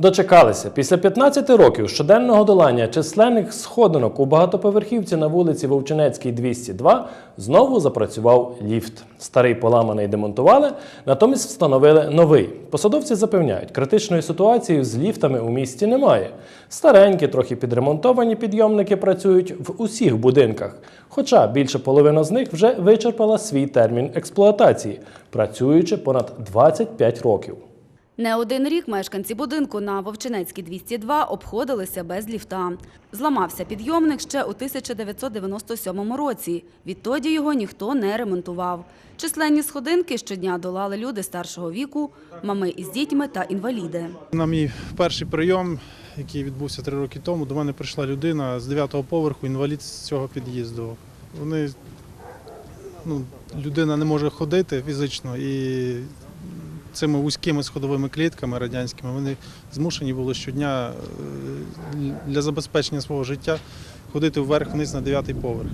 Дочекалися. Після 15 років щоденного долання численних сходинок у багатоповерхівці на вулиці Вовчинецькій 202 знову запрацював ліфт. Старий поламаний демонтували, натомість встановили новий. Посадовці запевняють, критичної ситуації з ліфтами у місті немає. Старенькі, трохи підремонтовані підйомники працюють в усіх будинках. Хоча більше половина з них вже вичерпала свій термін експлуатації, працюючи понад 25 років. Не один рік мешканці будинку на Вовчинецькій 202 обходилися без ліфта. Зламався підйомник ще у 1997 році. Відтоді його ніхто не ремонтував. Численні сходинки щодня долали люди старшого віку, мами із дітьми та інваліди. На мій перший прийом, який відбувся три роки тому, до мене прийшла людина з 9-го поверху, інвалід з цього під'їзду. Вони, ну, людина не може ходити фізично і цими вузькими сходовими клітками радянськими вони змушені були щодня е, для забезпечення свого життя ходити вверх-вниз на 9-й поверх.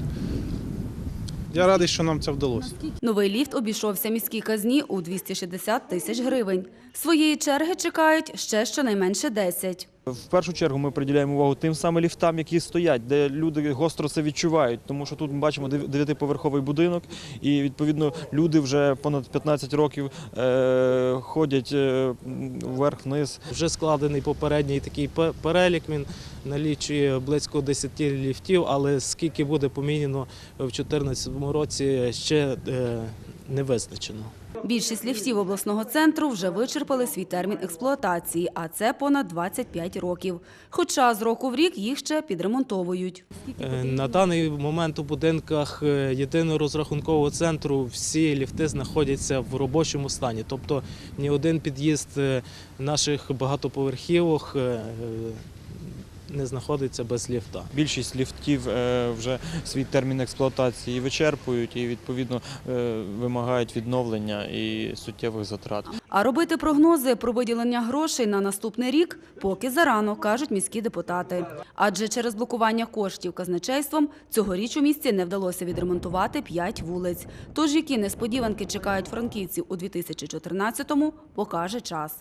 Я радий, що нам це вдалося. Новий ліфт обійшовся міській казні у 260 тисяч гривень. Своєї черги чекають ще щонайменше 10. В першу чергу ми приділяємо увагу тим самим ліфтам, які стоять, де люди гостро це відчувають, тому що тут ми бачимо дев'ятиповерховий будинок, і відповідно люди вже понад 15 років е, ходять е, вверх-вниз. Вже складений попередній такий перелік. Він налічує близько 10 ліфтів, але скільки буде поміняно в 2014 році, ще е, не визначено. Більшість ліфтів обласного центру вже вичерпали свій термін експлуатації, а це понад 25 років. Хоча з року в рік їх ще підремонтовують. Е, На даний момент у будинках е, єдиного розрахункового центру всі ліфти знаходяться в робочому стані. Тобто ні один під'їзд е, наших багатоповерхівок не знаходиться без ліфта. Більшість ліфтів е, вже свій термін експлуатації вичерпують і відповідно е, вимагають відновлення і суттєвих затрат. А робити прогнози про виділення грошей на наступний рік поки зарано, кажуть міські депутати. Адже через блокування коштів казначейством цьогоріч у місті не вдалося відремонтувати 5 вулиць. Тож які несподіванки чекають франківців у 2014-му, покаже час.